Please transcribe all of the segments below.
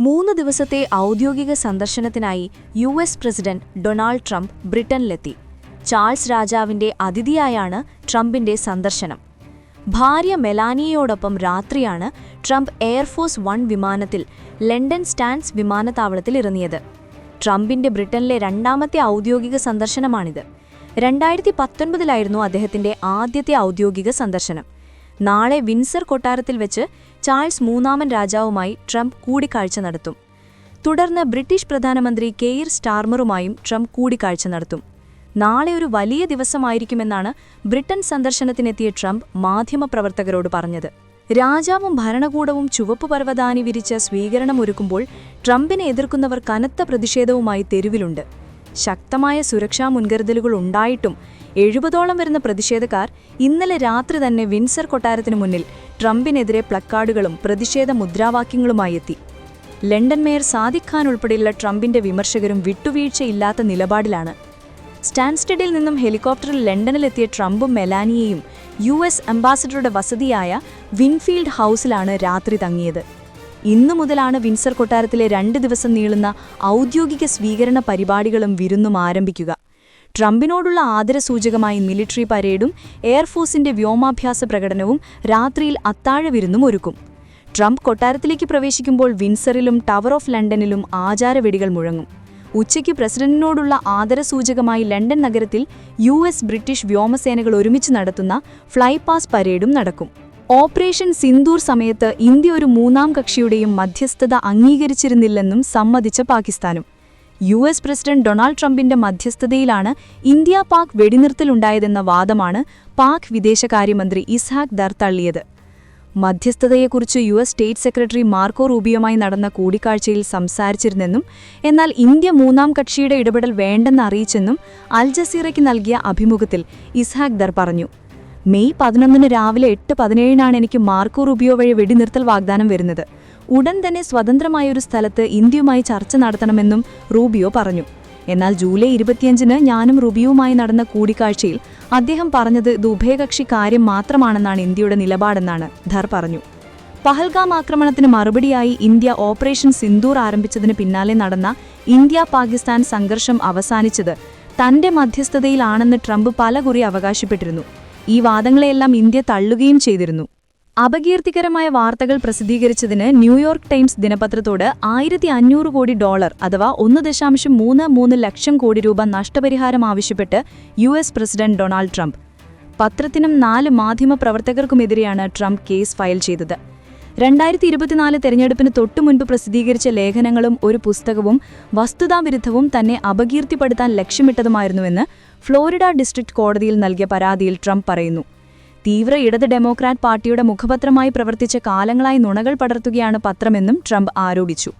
മൂന്ന് ദിവസത്തെ ഔദ്യോഗിക സന്ദർശനത്തിനായി U S president Donald Trump ബ്രിട്ടനിലെത്തി. Charles രാജാവിന്റെ അതിഥിയായാണ് ട്രംപിന്റെ സന്ദർശനം. ഭാര്യ മെലാനിയയോടൊപ്പം രാത്രിയാണ് ട്രംപ് എയർഫോഴ്സ് വൺ വിമാനത്തിൽ ലണ്ടൻ സ്റ്റാൻസ് വിമാനത്താവളത്തിൽ ഇറങ്ങിയത്. ട്രംപിന്റെ ബ്രിട്ടനിലെ രണ്ടാമത്തെ ഔദ്യോഗിക സന്ദർശനമാണിത്. രണ്ടായിരത്തി പത്തൊൻപതിലായിരുന്നു അദ്ദേഹത്തിന്റെ ആദ്യത്തെ ഔദ്യോഗിക സന്ദർശനം. നാളെ വിൻസർ കൊട്ടാരത്തിൽ വെച്ച് ചാൾസ് മൂന്നാമൻ രാജാവുമായി ട്രംപ് കൂടിക്കാഴ്ച നടത്തും. തുടർന്ന് ബ്രിട്ടീഷ് പ്രധാനമന്ത്രി കെയർ സ്റ്റാർമറുമായും ട്രംപ് കൂടിക്കാഴ്ച നടത്തും. നാളെ ഒരു വലിയ ദിവസമായിരിക്കുമെന്നാണ് ബ്രിട്ടൻ സന്ദർശനത്തിനെത്തിയ ട്രംപ് മാധ്യമപ്രവർത്തകരോട് പറഞ്ഞത്. രാജാവും ഭരണകൂടവും ചുവപ്പ് പർവതാനി വിരിച്ച സ്വീകരണമൊരുക്കുമ്പോൾ ട്രംപിനെ എതിർക്കുന്നവർ കനത്ത പ്രതിഷേധവുമായി തെരുവിലുണ്ട്. ശക്തമായ സുരക്ഷാ മുൻകരുതലുകൾ ഉണ്ടായിട്ടും എഴുപതോളം വരുന്ന പ്രതിഷേധക്കാർ ഇന്നലെ രാത്രി തന്നെ വിൻസർ കൊട്ടാരത്തിനു മുന്നിൽ ട്രംപിനെതിരെ പ്ലക്കാർഡുകളും പ്രതിഷേധ മുദ്രാവാക്യങ്ങളുമായി എത്തി. ലണ്ടൻ മേയർ സാദിഖ് ഖാൻ ഉൾപ്പെടെയുള്ള ട്രംപിന്റെ വിമർശകരും വിട്ടുവീഴ്ചയില്ലാത്ത നിലപാടിലാണ്. സ്റ്റാൻസ്റ്റഡിൽ നിന്നും ഹെലികോപ്റ്ററിൽ ലണ്ടനിലെത്തിയ ട്രംപും മെലാനിയയും യു എസ് അംബാസഡറുടെ വസതിയായ വിൻഫീൽഡ് ഹൗസിലാണ് രാത്രി തങ്ങിയത്. ഇന്നു മുതലാണ് വിൻസർ കൊട്ടാരത്തിലെ രണ്ട് ദിവസം നീളുന്ന ഔദ്യോഗിക സ്വീകരണ പരിപാടികളും വിരുന്നും ആരംഭിക്കുക. ട്രംപിനോടുള്ള ആദരസൂചകമായി മിലിറ്ററി പരേഡും എയർഫോഴ്സിന്റെ വ്യോമാഭ്യാസ പ്രകടനവും രാത്രിയിൽ അത്താഴവിരുന്നും ഒരുക്കും. ട്രംപ് കൊട്ടാരത്തിലേക്ക് പ്രവേശിക്കുമ്പോൾ വിൻസറിലും ടവർ ഓഫ് ലണ്ടനിലും ആചാരവെടികൾ മുഴങ്ങും. ഉച്ചയ്ക്ക് പ്രസിഡന്റിനോടുള്ള ആദരസൂചകമായി ലണ്ടൻ നഗരത്തിൽ യു എസ് ബ്രിട്ടീഷ് വ്യോമസേനകൾ ഒരുമിച്ച് നടത്തുന്ന ഫ്ലൈപാസ് പരേഡും നടക്കും. ഓപ്പറേഷൻ സിന്ദൂർ സമയത്ത് ഇന്ത്യ ഒരു മൂന്നാം കക്ഷിയുടെയും മധ്യസ്ഥത അംഗീകരിച്ചിരുന്നില്ലെന്നും സമ്മതിച്ച പാകിസ്ഥാനും. യു എസ് പ്രസിഡന്റ് ഡൊണാൾഡ് ട്രംപിന്റെ മധ്യസ്ഥതയിലാണ് ഇന്ത്യ പാക് വെടിനിർത്തലുണ്ടായതെന്ന വാദമാണ് പാക് വിദേശകാര്യമന്ത്രി ഇസ്ഹാഖ് ദർ തള്ളിയത്. മധ്യസ്ഥതയെക്കുറിച്ച് U S state secretary Marco റൂബിയുമായി നടന്ന കൂടിക്കാഴ്ചയിൽ സംസാരിച്ചിരുന്നെന്നും എന്നാൽ ഇന്ത്യ മൂന്നാം കക്ഷിയുടെ ഇടപെടൽ വേണ്ടെന്ന് അറിയിച്ചെന്നും അൽ ജസീറയ്ക്ക് നൽകിയ അഭിമുഖത്തിൽ ഇസ്ഹാഖ് ദർ പറഞ്ഞു. മെയ് പതിനൊന്നിന് രാവിലെ എട്ട് പതിനേഴിനാണ് എനിക്ക് മാർക്കോ റൂബിയോ വഴി വെടിനിർത്തൽ വാഗ്ദാനം വരുന്നത്. ഉടൻ തന്നെ സ്വതന്ത്രമായ ഒരു സ്ഥലത്ത് ഇന്ത്യയുമായി ചർച്ച നടത്തണമെന്നും റൂബിയോ പറഞ്ഞു. എന്നാൽ ജൂലൈ ഇരുപത്തിയഞ്ചിന് ഞാനും റുബിയുമായി നടന്ന കൂടിക്കാഴ്ചയിൽ അദ്ദേഹം പറഞ്ഞത് ഇത് ഉഭയകക്ഷി കാര്യം മാത്രമാണെന്നാണ് ഇന്ത്യയുടെ നിലപാടെന്നാണ് ധർ പറഞ്ഞു. പഹൽഗാം ആക്രമണത്തിന് മറുപടിയായി ഇന്ത്യ ഓപ്പറേഷൻ സിന്ദൂർ ആരംഭിച്ചതിന് പിന്നാലെ നടന്ന ഇന്ത്യ പാകിസ്ഥാൻ സംഘർഷം അവസാനിച്ചത് തന്റെ മധ്യസ്ഥതയിലാണെന്ന് ട്രംപ് പലകുറി അവകാശപ്പെട്ടിരുന്നു. ഈ വാദങ്ങളെയെല്ലാം ഇന്ത്യ തള്ളുകയും ചെയ്തിരുന്നു. അപകീർത്തികരമായ വാർത്തകൾ പ്രസിദ്ധീകരിച്ചതിന് ന്യൂയോർക്ക് ടൈംസ് ദിനപത്രത്തോട് ആയിരത്തി അഞ്ഞൂറ് കോടി ഡോളർ അഥവാ ഒന്ന് ദശാംശം മൂന്ന് മൂന്ന് ലക്ഷം കോടി രൂപ നഷ്ടപരിഹാരം ആവശ്യപ്പെട്ട് U S president Donald Trump. പത്രത്തിനും നാല് മാധ്യമപ്രവർത്തകർക്കുമെതിരെയാണ് ട്രംപ് കേസ് ഫയൽ ചെയ്തത്. രണ്ടായിരത്തി ഇരുപത്തിനാല് തെരഞ്ഞെടുപ്പിന് തൊട്ടുമുൻപ് പ്രസിദ്ധീകരിച്ച ലേഖനങ്ങളും ഒരു പുസ്തകവും വസ്തുതാവിരുദ്ധവും തന്നെ അപകീർത്തിപ്പെടുത്താൻ ലക്ഷ്യമിട്ടതുമായിരുന്നുവെന്ന് ഫ്ലോറിഡ ഡിസ്ട്രിക്ട് കോടതിയിൽ നൽകിയ പരാതിയിൽ ട്രംപ് പറയുന്നു. തീവ്ര ഇടത് ഡെമോക്രാറ്റ് പാർട്ടിയുടെ മുഖപത്രമായി പ്രവർത്തിച്ച കാലങ്ങളായി നുണകൾ പടർത്തുകയാണ് പത്രമെന്നും ട്രംപ് ആരോപിച്ചു.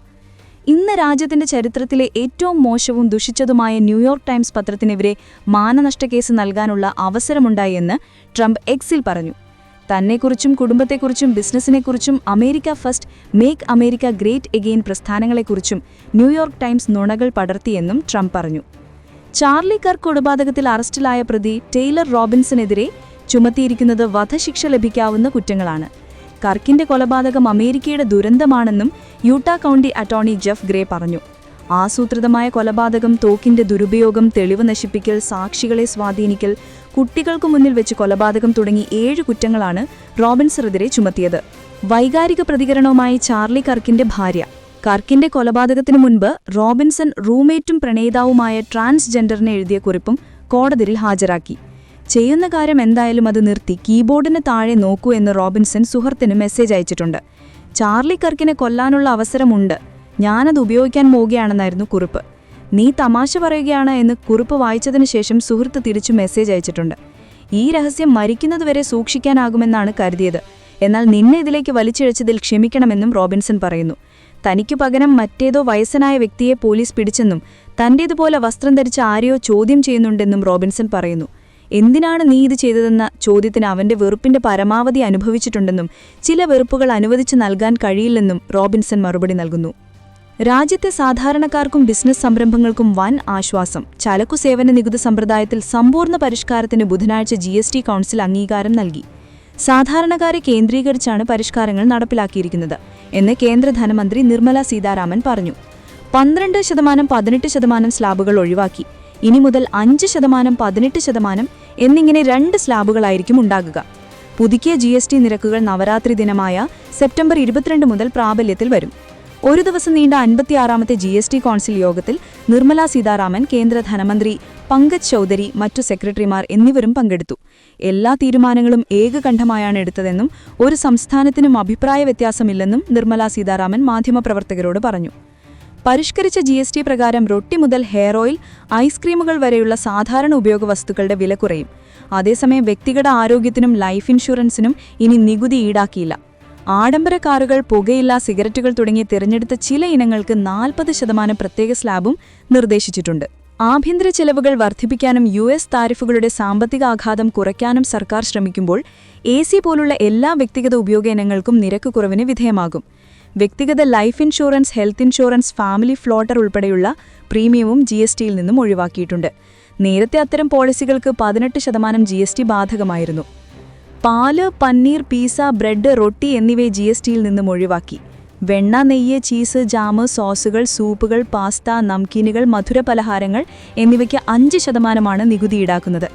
ഇന്ന് രാജ്യത്തിന്റെ ചരിത്രത്തിലെ ഏറ്റവും മോശവും ദുഷിച്ചതുമായ ന്യൂയോർക്ക് ടൈംസ് പത്രത്തിനെതിരെ മാനനഷ്ടക്കേസ് നൽകാനുള്ള അവസരമുണ്ടായെന്ന് ട്രംപ് എക്സിൽ പറഞ്ഞു. തന്നെക്കുറിച്ചും കുടുംബത്തെക്കുറിച്ചും ബിസിനസ്സിനെക്കുറിച്ചും America first make America great again പ്രസ്ഥാനങ്ങളെക്കുറിച്ചും New York Times നുണകൾ പടർത്തിയെന്നും ട്രംപ് പറഞ്ഞു. ചാർലി കർക്ക് കൊലപാതകത്തിൽ അറസ്റ്റിലായ പ്രതി ടെയ്ലർ റോബിൻസനെതിരെ ചുമത്തിയിരിക്കുന്നത് വധശിക്ഷ ലഭിക്കാവുന്ന കുറ്റങ്ങളാണ്. കർക്കിന്റെ കൊലപാതകം അമേരിക്കയുടെ ദുരന്തമാണെന്നും Utah county attorney Jeff Gray പറഞ്ഞു. ആസൂത്രിതമായ കൊലപാതകം തോക്കിന്റെ ദുരുപയോഗം തെളിവ് നശിപ്പിക്കൽ സാക്ഷികളെ സ്വാധീനിക്കൽ കുട്ടികൾക്കു മുന്നിൽ വെച്ച് കൊലപാതകം തുടങ്ങി ഏഴ് കുറ്റങ്ങളാണ് റോബിൻസറെതിരെ ചുമത്തിയത്. വൈകാരിക പ്രതികരണവുമായി ചാർലി കർക്കിന്റെ ഭാര്യ. കർക്കിന്റെ കൊലപാതകത്തിനു മുൻപ് റോബിൻസൺ റൂംമേറ്റും പ്രണേതാവുമായ ട്രാൻസ്ജെൻഡറിനെ എഴുതിയ കുറിപ്പും കോടതിയിൽ ഹാജരാക്കി. ചെയ്യുന്ന കാര്യം എന്തായാലും അത് നിർത്തി. കീബോർഡിന് താഴെ നോക്കൂ എന്ന് റോബിൻസൺ സുഹൃത്തിന് മെസ്സേജ് അയച്ചിട്ടുണ്ട്. ചാർലി കർക്കിനെ കൊല്ലാനുള്ള അവസരമുണ്ട്. ഞാനത് ഉപയോഗിക്കാൻ പോവുകയാണെന്നായിരുന്നു കുറിപ്പ്. നീ തമാശ പറയുകയാണ് എന്ന് കുറിപ്പ് വായിച്ചതിനു ശേഷം സുഹൃത്ത് തിരിച്ചു മെസ്സേജ് അയച്ചിട്ടുണ്ട്. ഈ രഹസ്യം മരിക്കുന്നതുവരെ സൂക്ഷിക്കാനാകുമെന്നാണ് കരുതിയത്. എന്നാൽ നിന്നെ ഇതിലേക്ക് വലിച്ചിഴച്ചതിൽ ക്ഷമിക്കണമെന്നും റോബിൻസൺ പറയുന്നു. തനിക്കു പകരം മറ്റേതോ വയസ്സനായ വ്യക്തിയെ പോലീസ് പിടിച്ചെന്നും തന്റേതുപോലെ വസ്ത്രം ധരിച്ച ആരെയോ ചോദ്യം ചെയ്യുന്നുണ്ടെന്നും റോബിൻസൺ പറയുന്നു. എന്തിനാണ് നീ ഇത് ചെയ്തതെന്ന ചോദ്യത്തിന് അവന്റെ വെറുപ്പിന്റെ പരമാവധി അനുഭവിച്ചിട്ടുണ്ടെന്നും ചില വെറുപ്പുകൾ അനുവദിച്ചു നൽകാൻ കഴിയില്ലെന്നും റോബിൻസൺ മറുപടി നൽകുന്നു. രാജ്യത്തെ സാധാരണക്കാർക്കും ബിസിനസ് സംരംഭങ്ങൾക്കും വൻ ആശ്വാസം. ചലക്കു സേവന നികുതി സമ്പ്രദായത്തിൽ സമ്പൂർണ പരിഷ്കാരത്തിന് ബുധനാഴ്ച ജി എസ് ടി കൗൺസിൽ അംഗീകാരം നൽകി. സാധാരണക്കാരെ കേന്ദ്രീകരിച്ചാണ് പരിഷ്കാരങ്ങൾ നടപ്പിലാക്കിയിരിക്കുന്നത് എന്ന് കേന്ദ്ര ധനമന്ത്രി നിർമ്മല സീതാരാമൻ പറഞ്ഞു. പന്ത്രണ്ട് ശതമാനം പതിനെട്ട് ശതമാനം സ്ലാബുകൾ ഒഴിവാക്കി. ഇനി മുതൽ അഞ്ച് ശതമാനം പതിനെട്ട് ശതമാനം എന്നിങ്ങനെ രണ്ട് സ്ലാബുകളായിരിക്കും ഉണ്ടാകുക. പുതുക്കിയ ജി എസ് ടി നിരക്കുകൾ നവരാത്രി ദിനമായ സെപ്റ്റംബർ ഇരുപത്തിരണ്ട് മുതൽ പ്രാബല്യത്തിൽ വരും. ഒരു ദിവസം നീണ്ട അൻപത്തിയാറാമത്തെ ജി എസ് ടി കൗൺസിൽ യോഗത്തിൽ നിർമ്മല സീതാരാമൻ കേന്ദ്ര ധനമന്ത്രി പങ്കജ് ചൌധരി മറ്റു സെക്രട്ടറിമാർ എന്നിവരും പങ്കെടുത്തു. എല്ലാ തീരുമാനങ്ങളും ഏകകണ്ഠമായാണ് എടുത്തതെന്നും ഒരു സംസ്ഥാനത്തിനും അഭിപ്രായ വ്യത്യാസമില്ലെന്നും നിർമ്മല സീതാരാമൻ മാധ്യമപ്രവർത്തകരോട് പറഞ്ഞു. പരിഷ്കരിച്ച ജി എസ് ടി പ്രകാരം റൊട്ടി മുതൽ ഹെയർ ഓയിൽ ഐസ്ക്രീമുകൾ വരെയുള്ള സാധാരണ ഉപയോഗ വസ്തുക്കളുടെ വില കുറയും. അതേസമയം വ്യക്തിഗത ആരോഗ്യത്തിനും ലൈഫ് ഇൻഷുറൻസിനും ഇനി നികുതി ഈടാക്കിയില്ല. ആഡംബര കാറുകൾ പുകയില്ല സിഗരറ്റുകൾ തുടങ്ങിയ തിരഞ്ഞെടുത്ത ചില ഇനങ്ങൾക്ക് നാൽപ്പത് ശതമാനം പ്രത്യേക സ്ലാബും നിർദ്ദേശിച്ചിട്ടുണ്ട്. ആഭ്യന്തര ചെലവുകൾ വർദ്ധിപ്പിക്കാനും യു എസ് താരിഫുകളുടെ സാമ്പത്തിക ആഘാതം കുറയ്ക്കാനും സർക്കാർ ശ്രമിക്കുമ്പോൾ എ സി പോലുള്ള എല്ലാ വ്യക്തിഗത ഉപയോഗ ഇനങ്ങൾക്കും നിരക്ക് കുറവിന് വിധേയമാകും. വ്യക്തിഗത life insurance health insurance family floater ഉൾപ്പെടെയുള്ള പ്രീമിയവും ജി എസ് ടിയിൽ നിന്നും ഒഴിവാക്കിയിട്ടുണ്ട്. നേരത്തെ അത്തരം പോളിസികൾക്ക് പതിനെട്ട് ശതമാനം ജി എസ് ടി ബാധകമായിരുന്നു. പാൽ പന്നീർ പീസ ബ്രെഡ് റൊട്ടി എന്നിവയെ ജി എസ് ടിയിൽ നിന്നും ഒഴിവാക്കി. വെണ്ണ നെയ്യ് ചീസ് ജാമ് സോസുകൾ സൂപ്പുകൾ പാസ്ത നംകീനുകൾ മധുര പലഹാരങ്ങൾ എന്നിവയ്ക്ക് അഞ്ച് ശതമാനമാണ് നികുതി ഈടാക്കുന്നത്.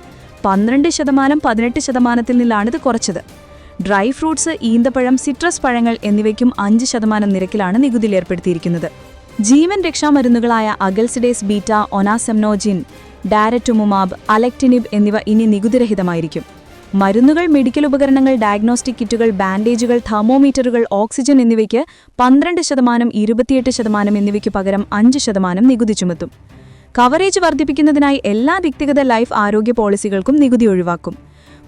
പന്ത്രണ്ട് ശതമാനം പതിനെട്ട് ശതമാനത്തിൽ നിന്നാണിത് കുറച്ചത്. ഡ്രൈ ഫ്രൂട്ട്സ് ഈന്തപ്പഴം സിട്രസ് പഴങ്ങൾ എന്നിവയ്ക്കും അഞ്ച് ശതമാനം നിരക്കിലാണ് നികുതിയിൽ ഏർപ്പെടുത്തിയിരിക്കുന്നത്. ജീവൻ രക്ഷാമരുന്നുകളായ അഗൽസിഡേസ് ബീറ്റ ഒനാസെംനോജിൻ ഡാരറ്റുമുമാബ് അലക്ടിനിബ് എന്നിവ ഇനി നികുതിരഹിതമായിരിക്കും. മരുന്നുകൾ മെഡിക്കൽ ഉപകരണങ്ങൾ ഡയഗ്നോസ്റ്റിക് കിറ്റുകൾ ബാൻഡേജുകൾ തെർമോമീറ്ററുകൾ ഓക്സിജൻ എന്നിവയ്ക്ക് പന്ത്രണ്ട് ശതമാനം ഇരുപത്തിയെട്ട് ശതമാനം എന്നിവയ്ക്ക് പകരം അഞ്ച് ശതമാനം നികുതി ചുമത്തും. കവറേജ് വർദ്ധിപ്പിക്കുന്നതിനായി എല്ലാ വ്യക്തിഗത ലൈഫ് ആരോഗ്യ പോളിസികൾക്കും നികുതി ഒഴിവാക്കും.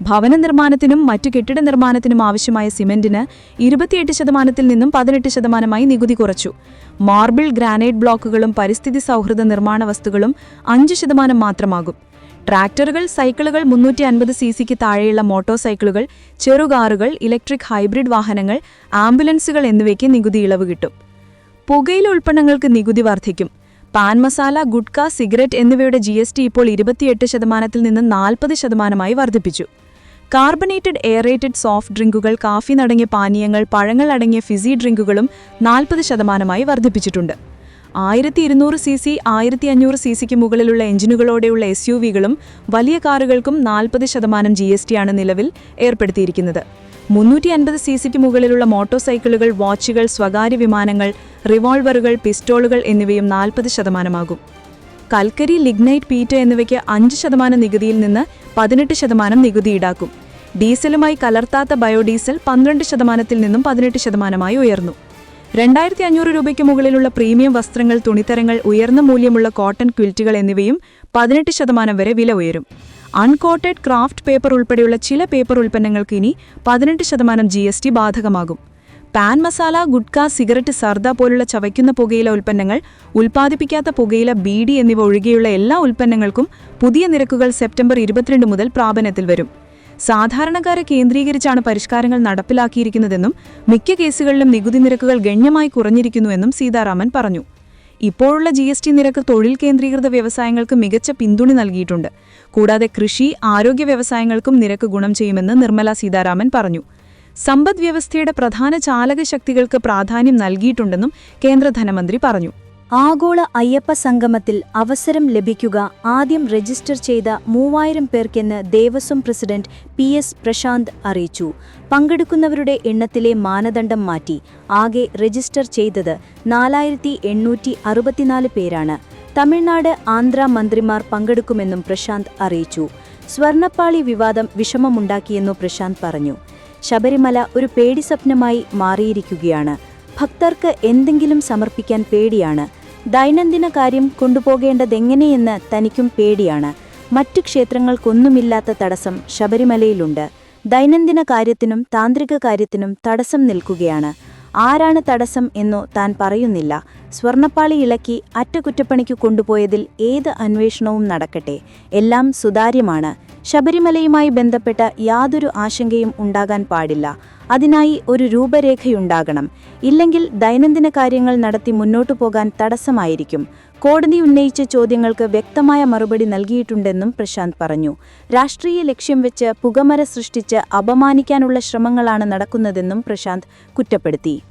ഭവന നിർമ്മാണത്തിനും മറ്റു കെട്ടിട നിർമ്മാണത്തിനും ആവശ്യമായ സിമെന്റിന് ഇരുപത്തിയെട്ട് ശതമാനത്തിൽ നിന്നും പതിനെട്ട് ശതമാനമായി നികുതി കുറച്ചു. മാർബിൾ ഗ്രാനൈറ്റ് ബ്ലോക്കുകളും പരിസ്ഥിതി സൗഹൃദ നിർമ്മാണ വസ്തുക്കളും അഞ്ച് ശതമാനം മാത്രമാകും. ട്രാക്ടറുകൾ സൈക്കിളുകൾ മുന്നൂറ്റി അൻപത് സി സിക്ക് താഴെയുള്ള മോട്ടോർ സൈക്കിളുകൾ ചെറുകാറുകൾ ഇലക്ട്രിക് ഹൈബ്രിഡ് വാഹനങ്ങൾ ആംബുലൻസുകൾ എന്നിവയ്ക്ക് നികുതി ഇളവ് കിട്ടും. പുകയില ഉൽപ്പന്നങ്ങൾക്ക് നികുതി വർദ്ധിക്കും. പാൻ മസാല ഗുഡ്ക സിഗരറ്റ് എന്നിവയുടെ ജി ഇപ്പോൾ ഇരുപത്തിയെട്ട് ശതമാനത്തിൽ നിന്ന് നാൽപ്പത് ശതമാനമായി വർദ്ധിപ്പിച്ചു. കാർബണേറ്റഡ് എയറേറ്റഡ് സോഫ്റ്റ് ഡ്രിങ്കുകൾ കാഫി നടങ്ങിയ പാനീയങ്ങൾ പഴങ്ങൾ അടങ്ങിയ ഫിസി ഡ്രിങ്കുകളും നാൽപ്പത് ശതമാനമായി വർദ്ധിപ്പിച്ചിട്ടുണ്ട്. ആയിരത്തി ഇരുന്നൂറ് സി സി ആയിരത്തി അഞ്ഞൂറ് സി സിക്ക് മുകളിലുള്ള എഞ്ചിനുകളോടെയുള്ള എസ് യു വികളും വലിയ കാറുകൾക്കും നാൽപ്പത് ശതമാനം ജി എസ് ടിയാണ് നിലവിൽ ഏർപ്പെടുത്തിയിരിക്കുന്നത്. മുന്നൂറ്റി അൻപത് സി സിക്ക് മുകളിലുള്ള മോട്ടോർ സൈക്കിളുകൾ വാച്ചുകൾ സ്വകാര്യ വിമാനങ്ങൾ റിവോൾവറുകൾ പിസ്റ്റോളുകൾ എന്നിവയും നാൽപ്പത് ശതമാനമാകും. കൽക്കരി ലിഗ്നൈറ്റ് പീറ്റ എന്നിവയ്ക്ക് അഞ്ച് ശതമാനം നികുതിയിൽ നിന്ന് പതിനെട്ട് ശതമാനം നികുതി ഈടാക്കും. ഡീസലുമായി കലർത്താത്ത ബയോഡീസൽ പന്ത്രണ്ട് ശതമാനത്തിൽ നിന്നും പതിനെട്ട് ശതമാനമായി ഉയർന്നു. രണ്ടായിരത്തി അഞ്ഞൂറ് രൂപയ്ക്ക് മുകളിലുള്ള പ്രീമിയം വസ്ത്രങ്ങൾ തുണിത്തരങ്ങൾ ഉയർന്ന മൂല്യമുള്ള കോട്ടൺ ക്വിൽറ്റുകൾ എന്നിവയും പതിനെട്ട് ശതമാനം വരെ വില ഉയരും. അൺകോട്ടഡ് ക്രാഫ്റ്റ് പേപ്പർ ഉൾപ്പെടെയുള്ള ചില പേപ്പർ ഉൽപ്പന്നങ്ങൾക്ക് ഇനി പതിനെട്ട് ശതമാനം ജി ബാധകമാകും. പാൻ മസാല ഗുഡ്ക സിഗരറ്റ് സർദ പോലുള്ള ചവയ്ക്കുന്ന പുകയില ഉൽപ്പന്നങ്ങൾ ഉൽപ്പാദിപ്പിക്കാത്ത പുകയില ബീഡി എന്നിവ ഒഴികെയുള്ള എല്ലാ ഉൽപ്പന്നങ്ങൾക്കും പുതിയ നിരക്കുകൾ സെപ്റ്റംബർ ഇരുപത്തിരണ്ട് മുതൽ പ്രാബല്യത്തിൽ വരും. സാധാരണക്കാരെ കേന്ദ്രീകരിച്ചാണ് പരിഷ്കാരങ്ങൾ നടപ്പിലാക്കിയിരിക്കുന്നതെന്നും മിക്ക കേസുകളിലും നികുതി നിരക്കുകൾ ഗണ്യമായി കുറഞ്ഞിരിക്കുന്നുവെന്നും സീതാരാമൻ പറഞ്ഞു. ഇപ്പോഴുള്ള ജി എസ് ടി നിരക്ക് തൊഴിൽ കേന്ദ്രീകൃത വ്യവസായങ്ങൾക്ക് മികച്ച പിന്തുണ നൽകിയിട്ടുണ്ട്. കൂടാതെ കൃഷി ആരോഗ്യ വ്യവസായങ്ങൾക്കും നിരക്ക് ഗുണം ചെയ്യുമെന്ന് നിർമ്മല സീതാരാമൻ പറഞ്ഞു. സമ്പദ് വ്യവസ്ഥയുടെ പ്രധാന ചാലക ശക്തികൾക്ക് പ്രാധാന്യം നൽകിയിട്ടുണ്ടെന്നും കേന്ദ്ര ധനമന്ത്രി പറഞ്ഞു. ആഗോള അയ്യപ്പ സംഗമത്തിൽ അവസരം ലഭിക്കുക ആദ്യം രജിസ്റ്റർ ചെയ്ത മൂവായിരം പേർക്കെന്ന് Devaswom president P S Prasanth അറിയിച്ചു. പങ്കെടുക്കുന്നവരുടെ എണ്ണത്തിലെ മാനദണ്ഡം മാറ്റി. ആകെ രജിസ്റ്റർ ചെയ്തത് നാലായിരത്തി എണ്ണൂറ്റി അറുപത്തിനാല് പേരാണ്. തമിഴ്നാട് ആന്ധ്ര മന്ത്രിമാർ പങ്കെടുക്കുമെന്നും പ്രശാന്ത് അറിയിച്ചു. സ്വർണപ്പാളി വിവാദം വിഷമമുണ്ടാക്കിയെന്നു പ്രശാന്ത് പറഞ്ഞു. ശബരിമല ഒരു പേടി സ്വപ്നമായി മാറിയിരിക്കുകയാണ്. ഭക്തർക്ക് എന്തെങ്കിലും സമർപ്പിക്കാൻ പേടിയാണ്. ദൈനംദിന കാര്യം കൊണ്ടുപോകേണ്ടതെങ്ങനെയെന്ന് തനിക്കും പേടിയാണ്. മറ്റു ക്ഷേത്രങ്ങൾക്കൊന്നുമില്ലാത്ത തടസ്സം ശബരിമലയിലുണ്ട്. ദൈനംദിന കാര്യത്തിനും താന്ത്രിക കാര്യത്തിനും തടസ്സം നിൽക്കുകയാണ്. ആരാണ് തടസ്സം എന്നോ താൻ പറയുന്നില്ല. സ്വർണപ്പാളി ഇളക്കി അറ്റകുറ്റപ്പണിക്ക് കൊണ്ടുപോയതിൽ ഏത് അന്വേഷണവും നടക്കട്ടെ. എല്ലാം സുതാര്യമാണ്. ശബരിമലയുമായി ബന്ധപ്പെട്ട യാതൊരു ആശങ്കയും ഉണ്ടാകാൻ പാടില്ല. അതിനായി ഒരു രൂപരേഖയുണ്ടാകണം. ഇല്ലെങ്കിൽ ദൈനംദിന കാര്യങ്ങൾ നടത്തി മുന്നോട്ടു പോകാൻ തടസ്സമായിരിക്കും. കോടതി ഉന്നയിച്ച ചോദ്യങ്ങൾക്ക് വ്യക്തമായ മറുപടി നൽകിയിട്ടുണ്ടെന്നും പ്രശാന്ത് പറഞ്ഞു. രാഷ്ട്രീയ ലക്ഷ്യം വെച്ച് പുകമര സൃഷ്ടിച്ച് അപമാനിക്കാനുള്ള ശ്രമങ്ങളാണ് നടക്കുന്നതെന്നും പ്രശാന്ത് കുറ്റപ്പെടുത്തി.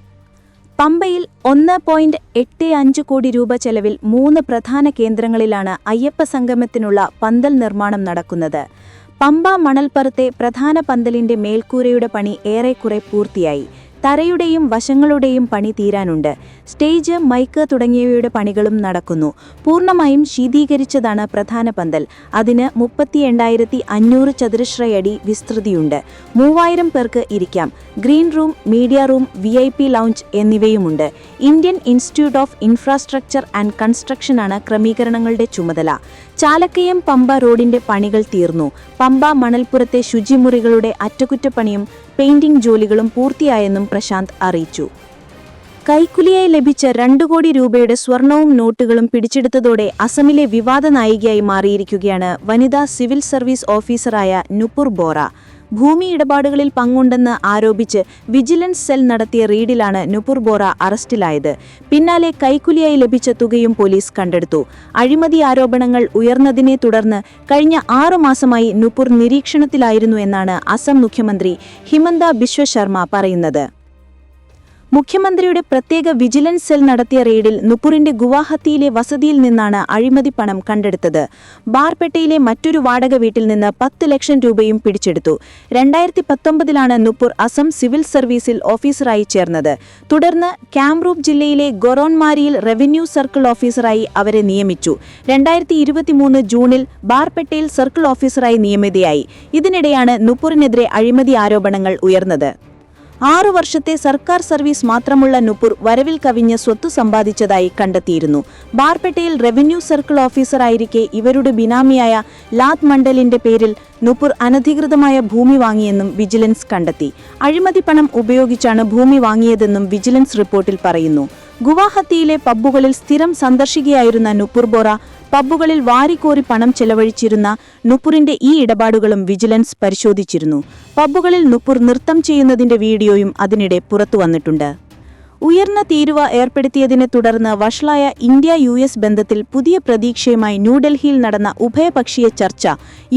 പമ്പയിൽ ഒന്ന് പോയിന്റ് എട്ട് അഞ്ച് കോടി രൂപ ചെലവിൽ മൂന്ന് പ്രധാന കേന്ദ്രങ്ങളിലാണ് അയ്യപ്പ സംഗമത്തിനുള്ള പന്തൽ നിർമ്മാണം നടക്കുന്നത്. പമ്പ മണൽപ്പുറത്തെ പ്രധാന പന്തലിന്റെ മേൽക്കൂരയുടെ പണി ഏറെക്കുറെ പൂർത്തിയായി. തറയുടെയും വശങ്ങളുടെയും പണി തീരാനുണ്ട്. സ്റ്റേജ് മൈക്ക് തുടങ്ങിയവയുടെ പണികളും നടക്കുന്നു. പൂർണമായും ശീതീകരിച്ചതാണ് പ്രധാന പന്തൽ. അതിന് മുപ്പത്തി എണ്ണായിരത്തി അഞ്ഞൂറ് ചതുരശ്രയടി വിസ്തൃതിയുണ്ട്. മൂവായിരം പേർക്ക് ഇരിക്കാം. Green room media room V I P lounge എന്നിവയുമുണ്ട്. Indian institute of infrastructure and കൺസ്ട്രക്ഷനാണ് ക്രമീകരണങ്ങളുടെ ചുമതല. ചാലക്കയം പമ്പ റോഡിന്റെ പണികൾ തീർന്നു. പമ്പ മണൽപ്പുറത്തെ ശുചിമുറികളുടെ അറ്റകുറ്റപ്പണിയും പെയിന്റിംഗ് ജോലികളും പൂർത്തിയായെന്നും പ്രശാന്ത് അറിയിച്ചു. കൈക്കുലിയായി ലഭിച്ച രണ്ടു കോടി രൂപയുടെ സ്വർണവും നോട്ടുകളും പിടിച്ചെടുത്തതോടെ അസമിലെ വിവാദ നായികയായി മാറിയിരിക്കുകയാണ് വനിതാ സിവിൽ സർവീസ് ഓഫീസറായ നുപുർ ബോറ. ഭൂമി ഇടപാടുകളിൽ പങ്കുണ്ടെന്ന് ആരോപിച്ച് വിജിലൻസ് സെൽ നടത്തിയ റെയ്ഡിലാണ് നുപുർ ബോറ അറസ്റ്റിലായത്. പിന്നാലെ കൈക്കുലിയായി ലഭിച്ച തുകയും പോലീസ് കണ്ടെടുത്തു. അഴിമതി ആരോപണങ്ങൾ ഉയർന്നതിനെ തുടർന്ന് കഴിഞ്ഞ ആറു മാസമായി നുപുർ നിരീക്ഷണത്തിലായിരുന്നു എന്നാണ് അസം മുഖ്യമന്ത്രി ഹിമന്ത ബിശ്വശർമ്മ പറയുന്നത്. മുഖ്യമന്ത്രിയുടെ പ്രത്യേക വിജിലൻസ് സെൽ നടത്തിയ റെയ്ഡിൽ നുപുറിന്റെ ഗുവാഹത്തിയിലെ വസതിയിൽ നിന്നാണ് അഴിമതി പണം കണ്ടെടുത്തത്. ബാർപെട്ടയിലെ മറ്റൊരു വാടക വീട്ടിൽ നിന്ന് പത്ത് ലക്ഷം രൂപയും പിടിച്ചെടുത്തു. രണ്ടായിരത്തി പത്തൊമ്പതിലാണ് നുപുർ അസം സിവിൽ സർവീസിൽ ഓഫീസറായി ചേർന്നത്. തുടർന്ന് കാംറൂപ്പ് ജില്ലയിലെ ഗൊറോൺമാരിയിൽ റവന്യൂ സർക്കിൾ ഓഫീസറായി അവരെ നിയമിച്ചു. രണ്ടായിരത്തി ഇരുപത്തിമൂന്ന് ജൂണിൽ ബാർപെട്ടയിൽ സർക്കിൾ ഓഫീസറായി നിയമിതയായി. ഇതിനിടെയാണ് നുപുറിനെതിരെ അഴിമതി ആരോപണങ്ങൾ ഉയർന്നത്. ആറു വർഷത്തെ സർക്കാർ സർവീസ് മാത്രമുള്ള നുപുർ വരവിൽ കവിഞ്ഞ് സ്വത്ത് സമ്പാദിച്ചതായി കണ്ടെത്തിയിരുന്നു. ബാർപേട്ടയിൽ റവന്യൂ സർക്കിൾ ഓഫീസറായിരിക്കെ ഇവരുടെ ബിനാമിയായ ലാത് മണ്ഡലിന്റെ പേരിൽ നുപുർ അനധികൃതമായ ഭൂമി വാങ്ങിയെന്നും വിജിലൻസ് കണ്ടെത്തി. അഴിമതി പണം ഉപയോഗിച്ചാണ് ഭൂമി വാങ്ങിയതെന്നും വിജിലൻസ് റിപ്പോർട്ടിൽ പറയുന്നു. ഗുവാഹത്തിയിലെ പബ്ബുകളിൽ സ്ഥിരം സന്ദർശിക്കുകയായിരുന്ന നുപുർ പബ്ബുകളിൽ വാരിക്കോരി പണം ചെലവഴിച്ചിരുന്ന നുപുറിന്റെ ഈ ഇടപാടുകളും വിജിലൻസ് പരിശോധിച്ചിരുന്നു. പബ്ബുകളിൽ നുപുർ നൃത്തം ചെയ്യുന്നതിന്റെ വീഡിയോയും അതിനിടെ പുറത്തുവന്നിട്ടുണ്ട് ഉയർന്ന തീരുവ ഏർപ്പെടുത്തിയതിനെ തുടർന്ന് വഷളായ ഇന്ത്യ യു എസ് ബന്ധത്തിൽ പുതിയ പ്രതീക്ഷയുമായി ന്യൂഡൽഹിയിൽ നടന്ന ഉഭയപക്ഷീയ ചർച്ച.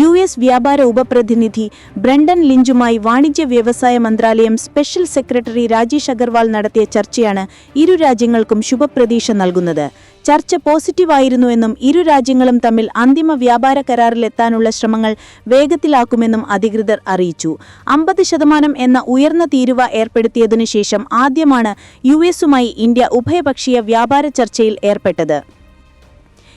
യു എസ് വ്യാപാര ഉപപ്രതിനിധി ബ്രണ്ടൻ ലിഞ്ചുമായി വാണിജ്യ വ്യവസായ മന്ത്രാലയം സ്പെഷ്യൽ സെക്രട്ടറി രാജേഷ് അഗർവാൾ നടത്തിയ ചർച്ചയാണ് ഇരു രാജ്യങ്ങൾക്കും ശുഭപ്രതീക്ഷ നൽകുന്നത്. ചർച്ച പോസിറ്റീവായിരുന്നുവെന്നും ഇരു രാജ്യങ്ങളും തമ്മിൽ അന്തിമ വ്യാപാര കരാറിലെത്താനുള്ള ശ്രമങ്ങൾ വേഗത്തിലാക്കുമെന്നും അധികൃതർ അറിയിച്ചു. അമ്പത് ശതമാനം എന്ന ഉയർന്ന തീരുവ ഏർപ്പെടുത്തിയതിനു ശേഷം ആദ്യമാണ് യു എസുമായി ഇന്ത്യ ഉഭയപക്ഷീയ വ്യാപാര ചർച്ചയിൽ ഏർപ്പെട്ടത്.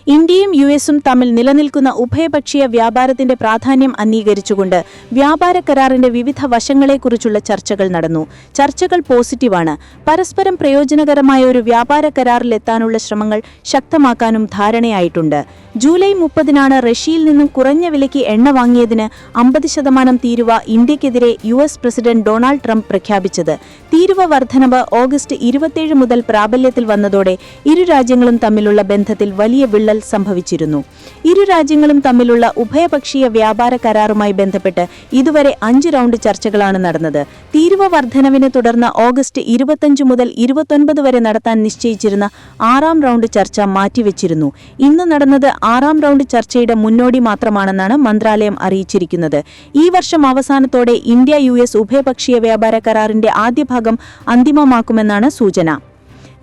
ഇന്ത്യയും യു എസും തമ്മിൽ നിലനിൽക്കുന്ന ഉഭയപക്ഷീയ വ്യാപാരത്തിന്റെ പ്രാധാന്യം അംഗീകരിച്ചുകൊണ്ട് വ്യാപാര കരാറിന്റെ വിവിധ വശങ്ങളെക്കുറിച്ചുള്ള ചർച്ചകൾ നടന്നു. ചർച്ചകൾ പോസിറ്റീവാണ്. പരസ്പരം പ്രയോജനകരമായ ഒരു വ്യാപാര കരാറിലെത്താനുള്ള ശ്രമങ്ങൾ ശക്തമാക്കാനും ധാരണയായിട്ടുണ്ട്. ജൂലൈ മുപ്പതിനാണ് റഷ്യയിൽ നിന്നും കുറഞ്ഞ വിലയ്ക്ക് എണ്ണ വാങ്ങിയതിന് അമ്പത് ശതമാനം തീരുവ ഇന്ത്യക്കെതിരെ U S president Donald Trump പ്രഖ്യാപിച്ചത്. തീരുവ വർധനവ് ഓഗസ്റ്റ് ഇരുപത്തിയേഴ് മുതൽ പ്രാബല്യത്തിൽ വന്നതോടെ ഇരു രാജ്യങ്ങളും തമ്മിലുള്ള ബന്ധത്തിൽ വലിയ വിള്ളൽ സംഭവിച്ചിരുന്നു. ഇരു രാജ്യങ്ങളും തമ്മിലുള്ള ഉഭയപക്ഷീയ വ്യാപാര കരാറുമായി ബന്ധപ്പെട്ട് ഇതുവരെ അഞ്ച് റൗണ്ട് ചർച്ചകളാണ് നടന്നത്. തീരുവ വർധനവിനെ തുടർന്ന് ഓഗസ്റ്റ് ഇരുപത്തഞ്ച് മുതൽ ഇരുപത്തൊൻപത് വരെ നടത്താൻ നിശ്ചയിച്ചിരുന്ന ആറാം റൗണ്ട് ചർച്ച മാറ്റിവെച്ചിരുന്നു. ഇന്ന് നടന്നത് ആറാം റൗണ്ട് ചർച്ചയുടെ മുന്നോടി മാത്രമാണെന്നാണ് മന്ത്രാലയം അറിയിച്ചിരിക്കുന്നത്. ഈ വർഷം അവസാനത്തോടെ ഇന്ത്യ യു ഉഭയപക്ഷീയ വ്യാപാര കരാറിന്റെ ആദ്യ ഭാഗം അന്തിമമാക്കുമെന്നാണ് സൂചന.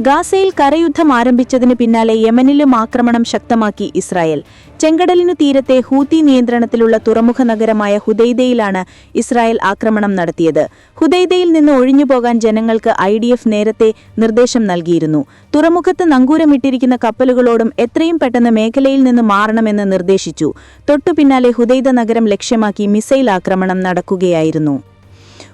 ഗാസയിൽ കരയുദ്ധം ആരംഭിച്ചതിന് പിന്നാലെ യമനിലും ആക്രമണം ശക്തമാക്കി ഇസ്രായേൽ. ചെങ്കടലിനു തീരത്തെ ഹൂത്തി നിയന്ത്രണത്തിലുള്ള തുറമുഖ നഗരമായ ഹുദൈദയിലാണ് ഇസ്രായേൽ ആക്രമണം നടത്തിയത്. ഹുദൈദയിൽ നിന്ന് ഒഴിഞ്ഞുപോകാൻ ജനങ്ങൾക്ക് ഐ ഡി എഫ് നേരത്തെ നിർദ്ദേശം നൽകിയിരുന്നു. തുറമുഖത്ത് നങ്കൂരമിട്ടിരിക്കുന്ന കപ്പലുകളോടും എത്രയും പെട്ടെന്ന് മേഖലയിൽ നിന്ന് മാറണമെന്ന് നിർദ്ദേശിച്ചു. തൊട്ടുപിന്നാലെ ഹുദൈദ നഗരം ലക്ഷ്യമാക്കി മിസൈൽ ആക്രമണം നടക്കുകയായിരുന്നു.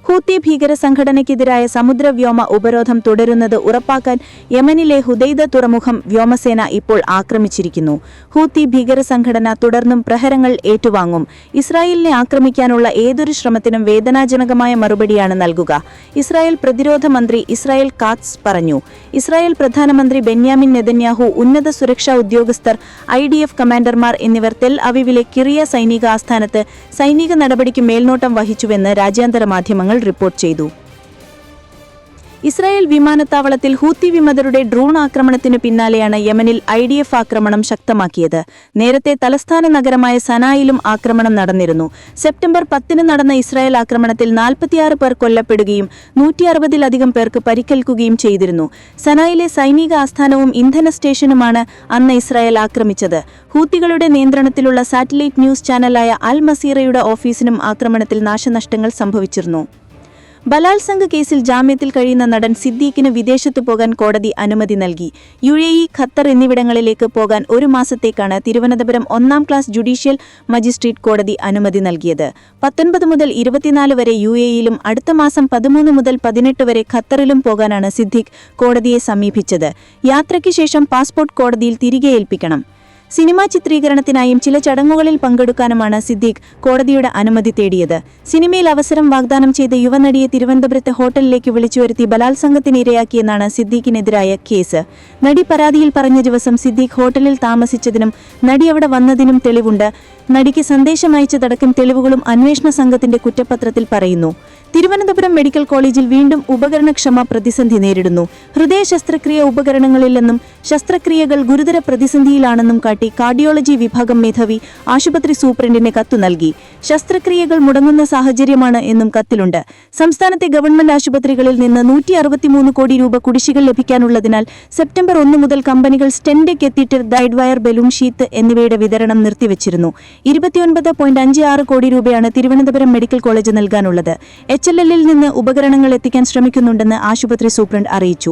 ഹൂത്തി ഭീകര സംഘടനയ്ക്കെതിരായ സമുദ്രവ്യോമ ഉപരോധം തുടരുന്നത് ഉറപ്പാക്കാൻ യമനിലെ ഹുദൈദ തുറമുഖം വ്യോമസേന ഇപ്പോൾ ആക്രമിച്ചിരിക്കുന്നു. ഹൂത്തി ഭീകര സംഘടന തുടർന്നും പ്രഹരങ്ങൾ ഏറ്റുവാങ്ങും. ഇസ്രായേലിനെ ആക്രമിക്കാനുള്ള ഏതൊരു ശ്രമത്തിനും വേദനാജനകമായ മറുപടിയാണ് നൽകുക. ഇസ്രായേൽ പ്രതിരോധ മന്ത്രി ഇസ്രായേൽ കാത്സ് പറഞ്ഞു. ഇസ്രായേൽ പ്രധാനമന്ത്രി ബെന്യാമിൻ നെതന്യാഹു ഉന്നത സുരക്ഷാ ഉദ്യോഗസ്ഥർ ഐ ഡി എഫ് കമാൻഡർമാർ എന്നിവർ തെൽ അവിവിലെ കിറിയ സൈനിക ആസ്ഥാനത്ത് സൈനിക നടപടിക്ക് മേൽനോട്ടം വഹിച്ചുവെന്ന് രാജ്യാന്തര മാധ്യമങ്ങൾ റിപ്പോർട്ട് ചെയ്തു. ഇസ്രായേൽ വിമാനത്താവളത്തിൽ ഹൂത്തി വിമതരുടെ ഡ്രോൺ ആക്രമണത്തിനു പിന്നാലെയാണ് യമനിൽ ഐ ഡി എഫ് ആക്രമണം ശക്തമാക്കിയത്. നേരത്തെ തലസ്ഥാന നഗരമായ സനായിലും ആക്രമണം നടന്നിരുന്നു. സെപ്റ്റംബർ പത്തിന് നടന്ന ഇസ്രായേൽ ആക്രമണത്തിൽ നാൽപ്പത്തിയാറ് പേർ കൊല്ലപ്പെടുകയും നൂറ്റി അറുപതിലധികം പേർക്ക് പരിക്കേൽക്കുകയും ചെയ്തിരുന്നു. സനായിലെ സൈനിക ആസ്ഥാനവും ഇന്ധന സ്റ്റേഷനുമാണ് അന്ന് ഇസ്രായേൽ ആക്രമിച്ചത്. ഹൂത്തികളുടെ നിയന്ത്രണത്തിലുള്ള സാറ്റലൈറ്റ് ന്യൂസ് ചാനലായ അൽ മസീറയുടെ ഓഫീസിനും ആക്രമണത്തിൽ നാശനഷ്ടങ്ങൾ സംഭവിച്ചിരുന്നു. ബലാത്സംഗ കേസിൽ ജാമ്യത്തിൽ കഴിയുന്ന നടൻ സിദ്ദീഖിന് വിദേശത്തു പോകാൻ കോടതി അനുമതി നൽകി. യു എ ഇ ഖത്തർ എന്നിവിടങ്ങളിലേക്ക് പോകാൻ ഒരു മാസത്തേക്കാണ് തിരുവനന്തപുരം ഒന്നാം ക്ലാസ് ജുഡീഷ്യൽ മജിസ്ട്രേറ്റ് കോടതി അനുമതി നൽകിയത്. പത്തൊൻപത് മുതൽ ഇരുപത്തിനാല് വരെ യു എ ഇയിലും അടുത്ത മാസം പതിമൂന്ന് മുതൽ പതിനെട്ട് വരെ ഖത്തറിലും പോകാനാണ് സിദ്ദീഖ് കോടതിയെ സമീപിച്ചത്. യാത്രയ്ക്ക് ശേഷം പാസ്പോർട്ട് കോടതിയിൽ തിരികെ ഏൽപ്പിക്കണം. സിനിമാ ചിത്രീകരണത്തിനായും ചില ചടങ്ങുകളിൽ പങ്കെടുക്കാനുമാണ് സിദ്ദീഖ് കോടതിയുടെ അനുമതി തേടിയത്. സിനിമയിൽ അവസരം വാഗ്ദാനം ചെയ്ത യുവനടിയെ തിരുവനന്തപുരത്തെ ഹോട്ടലിലേക്ക് വിളിച്ചുവരുത്തി ബലാത്സംഗത്തിന് ഇരയാക്കിയെന്നാണ് സിദ്ദീഖിനെതിരായ കേസ്. നടി പരാതിയിൽ പറഞ്ഞ ദിവസം സിദ്ദീഖ് ഹോട്ടലിൽ താമസിച്ചതിനും നടി അവിടെ വന്നതിനും തെളിവുണ്ട്. നടിക്ക് സന്ദേശം അയച്ചതടക്കം തെളിവുകളും അന്വേഷണ സംഘത്തിന്റെ കുറ്റപത്രത്തിൽ പറയുന്നു. തിരുവനന്തപുരം മെഡിക്കൽ കോളേജിൽ വീണ്ടും ഉപകരണക്ഷമ പ്രതിസന്ധി നേരിടുന്നു. ഹൃദയ ശസ്ത്രക്രിയ ഉപകരണങ്ങളില്ലെന്നും ശസ്ത്രക്രിയകൾ ഗുരുതര പ്രതിസന്ധിയിലാണെന്നും കാട്ടി കാർഡിയോളജി വിഭാഗം മേധാവി ആശുപത്രി സൂപ്രണ്ടിന് കത്തു നൽകി. ശസ്ത്രക്രിയകൾ മുടങ്ങുന്ന സാഹചര്യമാണ് എന്നും കത്തിലുണ്ട്. സംസ്ഥാനത്തെ ഗവൺമെന്റ് ആശുപത്രികളിൽ നിന്ന് നൂറ്റി അറുപത്തിമൂന്ന് കോടി രൂപ കുടിശ്ശികൾ ലഭിക്കാനുള്ളതിനാൽ സെപ്റ്റംബർ ഒന്ന് മുതൽ കമ്പനികൾ സ്റ്റെൻഡേക്ക് എത്തിയിട്ട് ഡൈഡ് വയർ ബലൂൺ ഷീത്ത് എന്നിവയുടെ വിതരണം നിർത്തിവച്ചിരുന്നു. ഇരുപത്തിയൊൻപത് പോയിന്റ് അഞ്ച് ആറ് കോടി രൂപയാണ് തിരുവനന്തപുരം മെഡിക്കൽ കോളേജ് നൽകാനുള്ളത്. എച്ച് എൽ എല്ലിൽ നിന്ന് ഉപകരണങ്ങൾ എത്തിക്കാൻ ശ്രമിക്കുന്നുണ്ടെന്ന് ആശുപത്രി സൂപ്രണ്ട് അറിയിച്ചു